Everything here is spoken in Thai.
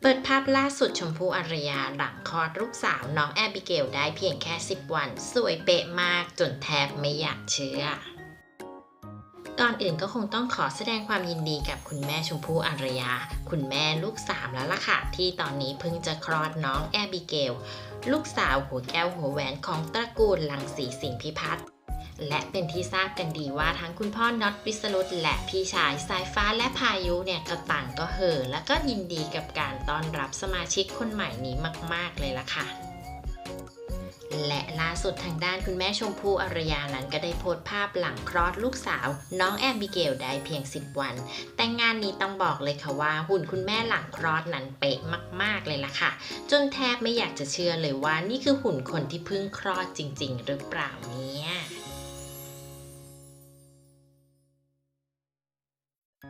เปิดภาพล่าสุดชมพู่อารยาหลังคลอดลูกสาวน้องแอบิเกลได้เพียงแค่ 10 วัน สวยเป๊ะมากจนแทบไม่อยากเชื่อ ก่อนอื่นก็คงต้องขอแสดงความยินดีกับคุณแม่ชมพู่อารยา คุณแม่ลูกสามแล้วล่ะค่ะ ที่ตอนนี้เพิ่งจะคลอดน้องแอบิเกล ลูกสาวหัวแก้วหัวแหวนของตระกูลลังสีสิงห์พิพัฒน์ และเป็นที่ทราบกันดีว่าทั้งคุณพ่อน็อตวิสรุตและพี่ชายสายฟ้าและพายุเนี่ยก็ต่างก็เห่อและก็ยินดีกับการต้อนรับสมาชิกคนใหม่นี้มาก ๆ เลยล่ะค่ะและล่าสุดทางด้านคุณแม่ชมพู่อารยานั้นก็ได้โพสต์ภาพหลังคลอดลูกสาว น้องแอบิเกลได้เพียง 10 วัน แต่งานนี้ต้องบอกเลยค่ะว่า หุ่นคุณแม่หลังคลอดนั้นเป๊ะมาก ๆ เลยล่ะค่ะ จนแทบไม่อยากจะเชื่อเลยว่านี่คือหุ่นคนที่เพิ่งคลอดจริง ๆ หรือเปล่าเนี่ย